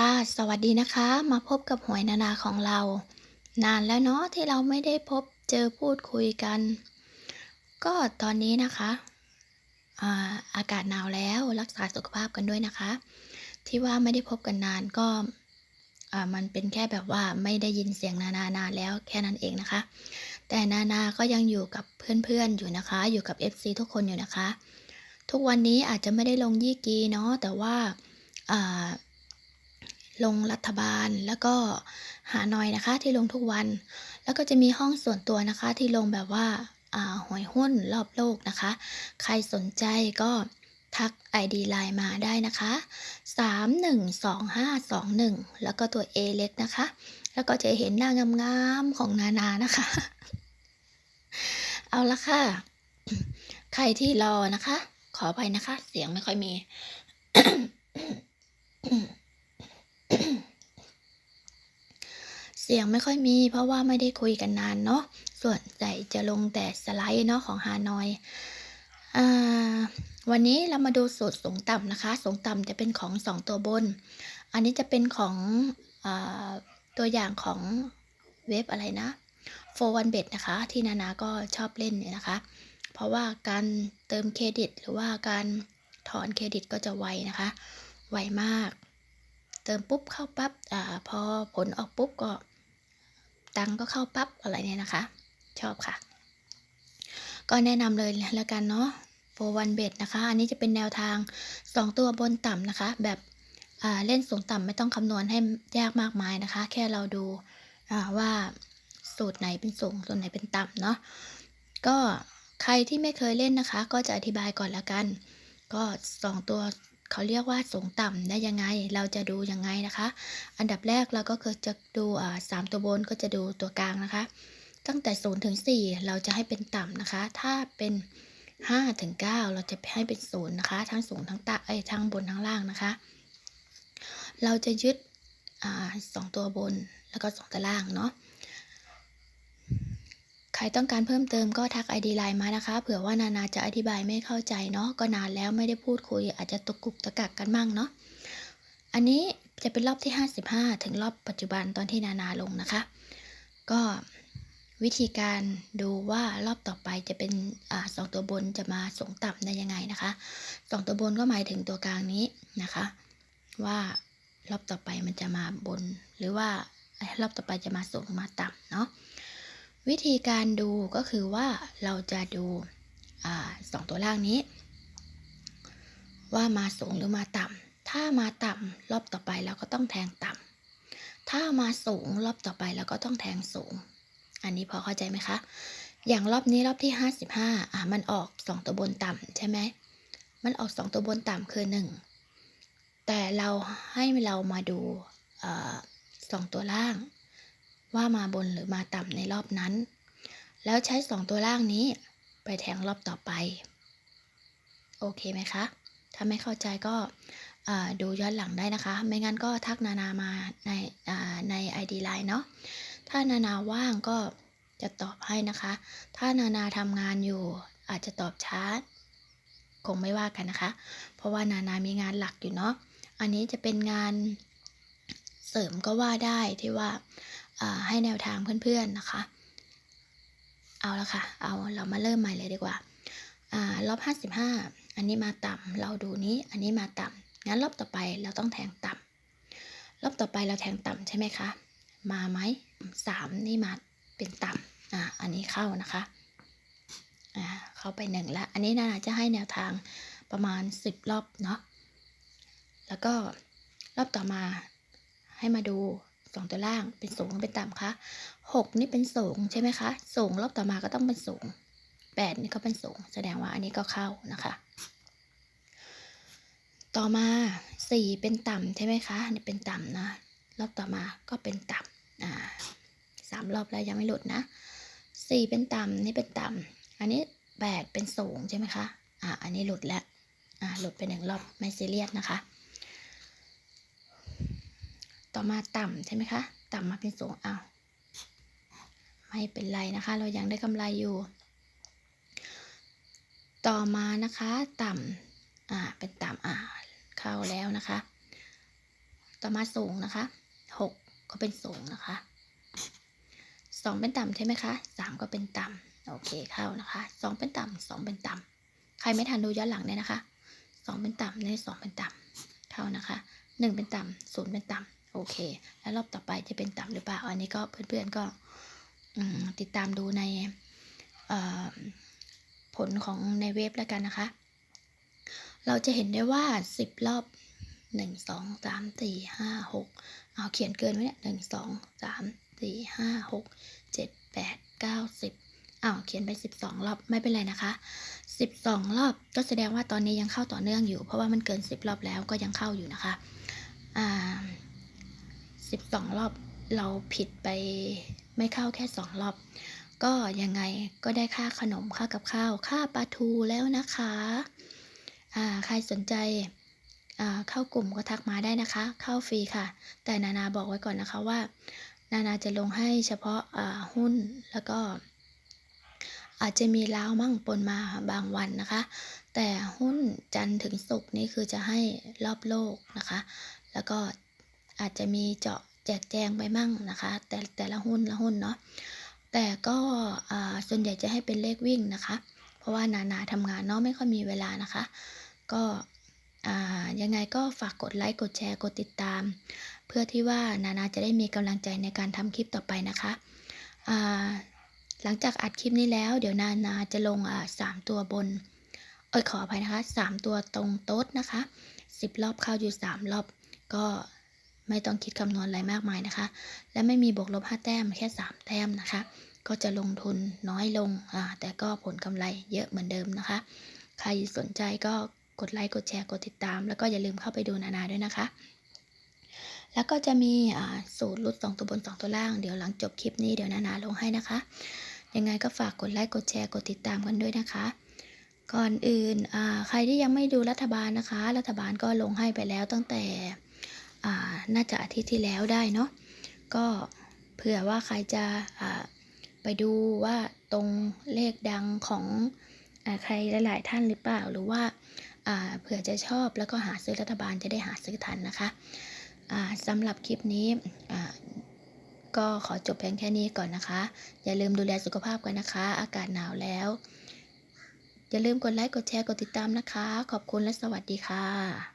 ค่ะ สวัสดีนะคะ มาพบกับหวยนานาของเรา นานแล้วเนาะที่เราไม่ได้พบเจอพูดคุยกัน ก็ตอนนี้นะคะอาอากาศหนาวแล้วรักษาสุขภาพกันด้วยนะคะ ที่ว่าไม่ได้พบกันนานก็มันเป็นแค่แบบว่าไม่ได้ยินเสียงนานานานแล้วแค่นั้นเองนะคะ แต่นานาก็ยังอยู่กับเพื่อนๆอยู่นะคะ อยู่กับ FC ทุกคนอยู่นะคะ ทุกวันนี้อาจจะไม่ได้ลงยี่กีเนาะแต่ว่าอ่า ลงรัฐบาลแล้วก็หาหน่อยนะคะที่ลงทุกวัน แล้วก็จะมีห้องส่วนตัวนะคะที่ลงแบบว่าอ่าหวยหุ้นรอบโลกนะคะ ใครสนใจก็ทัก ID ไลน์มาได้นะคะ 312521 แล้วก็ตัว A เล็กนะคะ แล้วก็จะเห็นหน้างามๆของนานานะคะ เอาละค่ะ ใครที่รอนะคะ ขอไปนะคะ เสียงไม่ค่อยมี เสียงไม่ค่อยมีเพราะว่าไม่ได้คุยกันนานเนาะ ส่วนใหญ่จะลงแต่สไลด์เนาะของฮานอยอาวันนี้เรามาดูสูตรสูงต่ำนะคะ สูงต่ำจะเป็นของ 2 ตัวบน อันนี้จะเป็นของอาตัวอย่างของเว็บอะไรนะโฟวันเบ็ดนะคะ ที่นานาก็ชอบเล่นเนี่ยนะคะ เพราะว่าการเติมเครดิต หรือว่าการถอนเครดิตก็จะไวนะคะ ไวมาก เติมปุ๊บเข้าปั๊บอ่าพอผลออกปุ๊บก็ ตังก็เข้าปั๊บอะไรเนี่ยนะคะ ชอบค่ะ ก็แนะนำเลยแล้วกันเนาะโฟวันเบดนะคะ อันนี้จะเป็นแนวทาง 2 ตัวบนต่ำนะคะ แบบเล่นสูงต่ำไม่ต้องคำนวณให้ยากมากมายนะคะ แค่เราดูว่าสูตรไหนเป็นสูงส่วนไหนเป็นต่ำเนาะก็ใครที่ไม่เคยเล่นนะคะ ก็จะอธิบายก่อนละกัน ก็ 2 ตัว เขาเรียกว่าสูงต่ำได้ยังไง เราจะดูยังไงนะคะ อันดับแรกเราก็คือจะดูอ่าสามตัวบนก็จะดูตัวกลางนะคะ ตั้งแต่0ถึง4เราจะให้เป็นต่ำนะคะ ถ้าเป็น5ถึง9เราจะให้เป็นศูนย์นะคะ ทั้งสูงทั้งต่ำไอ้ทั้งบนทั้งล่างนะคะ เราจะยึดอ่าสองตัวบนแล้วก็สองตัวล่างเนาะ รต้องการเพิ่มเติมก็ทัก ID ไลน์มานะคะ เผื่อว่านานาจะอธิบายไม่เข้าใจเนาะ ก็นานแล้วไม่ได้พูดคุย อาจจะตกกุกตะกักกันมั่งเนาะ อันนี้จะเป็นรอบที่ 55 ถึงรอบปัจจุบันตอนที่นานาลงนะคะ ก็วิธีการดูว่ารอบต่อไปจะเป็นอสองตัวบนจะมาสูงต่ำได้ยังไงนะคะสองตัวบนก็หมายถึงตัวกลางนี้นะคะ ว่ารอบต่อไปมันจะมาบน หรือว่ารอบต่อไปจะมาสูงมาต่ำเนาะ วิธีการดูก็คือว่าเราจะดูอสองตัวล่างนี้ ว่ามาสูงหรือมาต่ำ ถ้ามาต่ำรอบต่อไปเราก็ต้องแทงต่ำ ถ้ามาสูงรอบต่อไปเราก็ต้องแทงสูง อันนี้พอเข้าใจไหมคะ อย่างรอบนี้รอบที่ 55อะมันออก 2 ตัวบนต่ำใช่ไหม มันออก 2 ตัวบนต่ำคือ 1 แต่เราให้เรามาดูสองตัวล่าง ว่ามาบนหรือมาต่ำในรอบนั้น แล้วใช้ 2 ตัวล่างนี้ไปแทงรอบต่อไป โอเคไหมคะ ถ้าไม่เข้าใจก็ดูย้อนหลังได้นะคะ ไม่งั้นก็ทักนานามาในใน ID Line เนาะ ถ้านานาว่างก็จะตอบให้นะคะ ถ้านานาทำงานอยู่อาจจะตอบช้า คงไม่ว่ากันนะคะ เพราะว่านานามีงานหลักอยู่เนาะ อันนี้จะเป็นงานเสริมก็ว่าได้ที่ว่า ให้แนวทางเพื่อนๆนะคะ เอาละค่ะ เอาเรามาเริ่มใหม่เลยดีกว่าอ่ารอบ 55 อันนี้มาต่ำเราดูนี้ อันนี้มาต่ำงั้นรอบต่อไปเราต้องแทงต่ำรอบต่อไปเราแทงต่ำใช่ไหมคะ มาไหมสามนี่มาเป็นต่ำอ่าอันนี้เข้านะคะอ่าเข้าไปหนึ่งแล้ว อันนี้นานาจะให้แนวทางประมาณสิบรอบเนาะ แล้วก็รอบต่อมาให้มาดู สองตัวล่าง เป็นสูงเป็นต่ำคะหกนี่เป็นสูงใช่ไหมคะ สูงรอบต่อมาก็ต้องเป็นสูงแปดนี่ก็เป็นสูง แสดงว่าอันนี้ก็เข้านะคะ ต่อมาสี่เป็นต่ำใช่ไหมคะนี่เป็นต่ำนะรอบต่อมาก็เป็นต่ำอ่าสามรอบแล้วยังไม่หลุดนะสี่เป็นต่ำนี่เป็นต่ำอันนี้แปดเป็นสูงใช่ไหมคะอ่าอันนี้หลุดแล้วอ่าหลุดไปหนึ่งรอบไม่ซีเรียสนะคะ ต่อมาต่ำใช่ไหมคะ ต่ำมาเป็นสูงอ้าวไม่เป็นไรนะคะ เรายังได้กำไรอยู่ ต่อมานะคะ ต่ำอ่าเป็นต่ำอ่าเข้าแล้วนะคะ ต่อมาสูงนะคะหกก็เป็นสูงนะคะสองเป็นต่ำใช่ไหมคะสามก็เป็นต่ำโอเคเข้านะคะสองเป็นต่ำสองเป็นต่ำใครไม่ทันดูย้อนหลังเนี่ยนะคะสองเป็นต่ำเนี่สองเป็นต่ำเข้านะคะหนึ่งเป็นต่ำศูนย์เป็นต่ำ โอเค แล้วรอบต่อไปจะเป็นต่ำหรือเปล่า อันนี้ก็เพื่อนๆก็ติดตามดูในผลของในเว็บแล้วกันนะคะ เราจะเห็นได้ว่าสิบรอบหนึ่งสองสามสี่ห้าหกเอาเขียนเกินไว้เนี่ยหนึ่งสองสามสี่ห้าหกเจ็ดแปดเก้าสิบอ้าวเขียนไปสิบสองรอบไม่เป็นไรนะคะสิบสองรอบก็แสดงว่าตอนนี้ยังเข้าต่อเนื่องอยู่ เพราะว่ามันเกินสิบรอบแล้วก็ยังเข้าอยู่นะคะ อ่า สิบสองรอบ เราผิดไปไม่เข้าแค่สองรอบ ก็ยังไงก็ได้ค่าขนมค่ากับข้าว ค่าปลาทูแล้วนะคะอ่าใครสนใจอ่าเข้ากลุ่มก็ทักมาได้นะคะ เข้าฟรีค่ะ แต่นานาบอกไว้ก่อนนะคะว่า นานาจะลงให้เฉพาะอ่าหุ้นแล้วก็อาจจะมีล้าวมั่งปนมาบางวันนะคะ แต่หุ้นจันทร์ถึงศุกร์นี่คือจะให้รอบโลกนะคะ แล้วก็ อาจจะมีเจาะแจกแจงไปมั่งนะคะ แต่แต่ละหุ้นละหุ้นเนาะแต่ก็อ่าส่วนใหญ่จะให้เป็นเลขวิ่งนะคะ เพราะว่านานาทำงานเนาะไม่ค่อยมีเวลานะคะ ก็อ่ายังไงก็ฝากกดไลค์กดแชร์กดติดตาม เพื่อที่ว่านานาจะได้มีกำลังใจในการทำคลิปต่อไปนะคะอ่าหลังจากอัดคลิปนี้แล้ว เดี๋ยวนานาจะลงอ่าสามตัวบนเอ้ยขออภัยนะคะสามตัวตรงโต๊ดนะคะสิบรอบเข้าอยู่สามรอบก็ ไม่ต้องคิดคำนวณอะไรมากมายนะคะ และไม่มีบวกลบห้าแต้มแค่สามแต้มนะคะ ก็จะลงทุนน้อยลงอ่าแต่ก็ผลกำไรเยอะเหมือนเดิมนะคะ ใครสนใจก็กดไลค์กดแชร์กดติดตาม แล้วก็อย่าลืมเข้าไปดูนานาด้วยนะคะ แล้วก็จะมีอ่าสูตรลดสองตัวบนสองตัวล่างเดี๋ยวหลังจบคลิปนี้เดี๋ยวนานาลงให้นะคะ ยังไงก็ฝากกดไลค์กดแชร์กดติดตามกันด้วยนะคะ ก่อนอื่นอ่าใครที่ยังไม่ดูรัฐบาลนะคะ รัฐบาลก็ลงให้ไปแล้วตั้งแต่ น่าจะอาทิตย์ที่แล้วได้เนาะก็เผื่อว่าใครจะไปดูว่าตรงเลขดังของอใครหลาย ๆ ท่านหรือเปล่า หรือว่าเผื่อจะชอบแล้วก็หาซื้อรัฐบาลจะได้หาซื้อทันนะคะสำหรับคลิปนี้ก็ขอจบเพียงแค่นี้ก่อนนะคะ อย่าลืมดูแลสุขภาพกันนะคะ อากาศหนาวแล้ว อย่าลืมกดไลค์ กดแชร์ กดติดตามนะคะ ขอบคุณและสวัสดีค่ะ